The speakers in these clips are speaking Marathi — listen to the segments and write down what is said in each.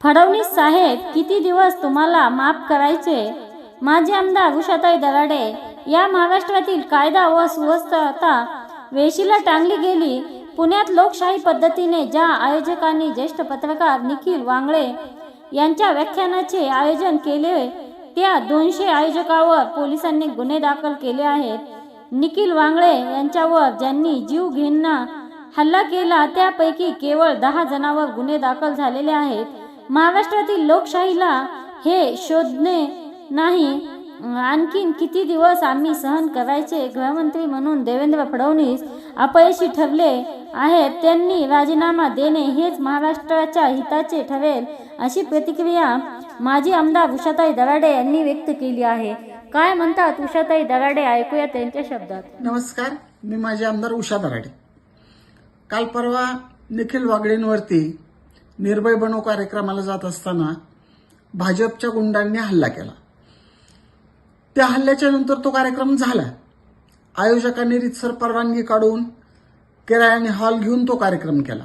फडणवीस साहेब किती दिवस तुम्हाला माफ करायचे? माजी आमदार उषाताई दराडे या महाराष्ट्रातील कायदा व सुव्यवस्था वेशीला टांगली गेली. पुण्यात लोकशाही पद्धतीने ज्या आयोजकांनी ज्येष्ठ पत्रकार निखिल वांगळे यांच्या व्याख्यानाचे आयोजन केले त्या दोनशे आयोजकावर पोलिसांनी गुन्हे दाखल केले आहेत. निखिल वांगळे यांच्यावर ज्यांनी जीव घेणं हल्ला केला त्यापैकी केवळ दहा जणांवर गुन्हे दाखल झालेले आहेत. महाराष्ट्रातील लोकशाहीला हे शोधणे नाही. आणखीन किती दिवस आम्ही सहन करायचे गृहमंत्री म्हणून देवेंद्र फडणवीस अपयशी ठरले आहेत त्यांनी राजीनामा देणे हेच महाराष्ट्राच्या हिताचे ठरेल अशी प्रतिक्रिया माजी आमदार उषाताई दराडे यांनी व्यक्त केली आहे. काय म्हणतात उषाताई दराडे? ऐकूया त्यांच्या शब्दात. नमस्कार मी माझे आमदार उषा दराडे. काल परवा निखिल वागडेंवरती निर्भय बनो कार्यक्रमाला जात असताना भाजपच्या गुंडांनी हल्ला केला. त्या हल्ल्याच्या नंतर तो कार्यक्रम झाला. आयोजकांनी रितसर परवानगी काढून किरायाने हॉल घेऊन तो कार्यक्रम केला.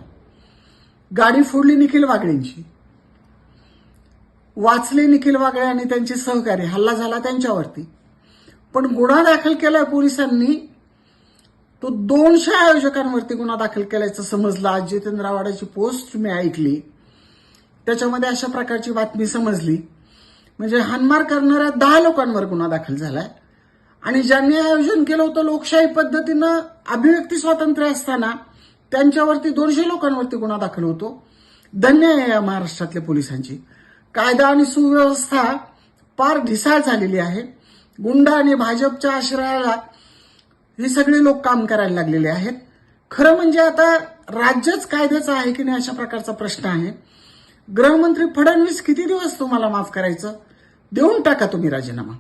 गाडी फोडली निखिल वागळेंची वाचले निखिल वागळे आणि त्यांचे सहकारी. हल्ला झाला त्यांच्यावरती. पण गुन्हा दाखल केलाय पोलिसांनी. तो दोनशे आयोजकांवरती गुन्हा दाखल केल्याचं समजलं. आज जितेंद्र पोस्ट मी ऐकली. त्याच्यामध्ये अशा प्रकारची बातमी समजली. म्हणजे हानमार करणाऱ्या दहा लोकांवर गुन्हा दाखल झालाय. आणि ज्यांनी आयोजन केलं होतं लोकशाही पद्धतीनं अभिव्यक्ती स्वातंत्र्य असताना त्यांच्यावरती दोनशे लोकांवरती गुन्हा दाखल होतो. धन्य आहे या महाराष्ट्रातल्या पोलिसांची. कायदा आणि सुव्यवस्था पार ढिसाळ झालेली आहे. गुंडा आणि भाजपच्या आश्रयाला हे सगळे लोक काम करायला लागलेले आहेत. खरं म्हणजे आता राज्यच कायद्याचं आहे की नाही अशा प्रकारचा प्रश्न आहे. गृहमंत्री फडणवीस किती दिवस तुम्हाला माफ करायचं? देऊन टाका तुम्ही राजीनामा.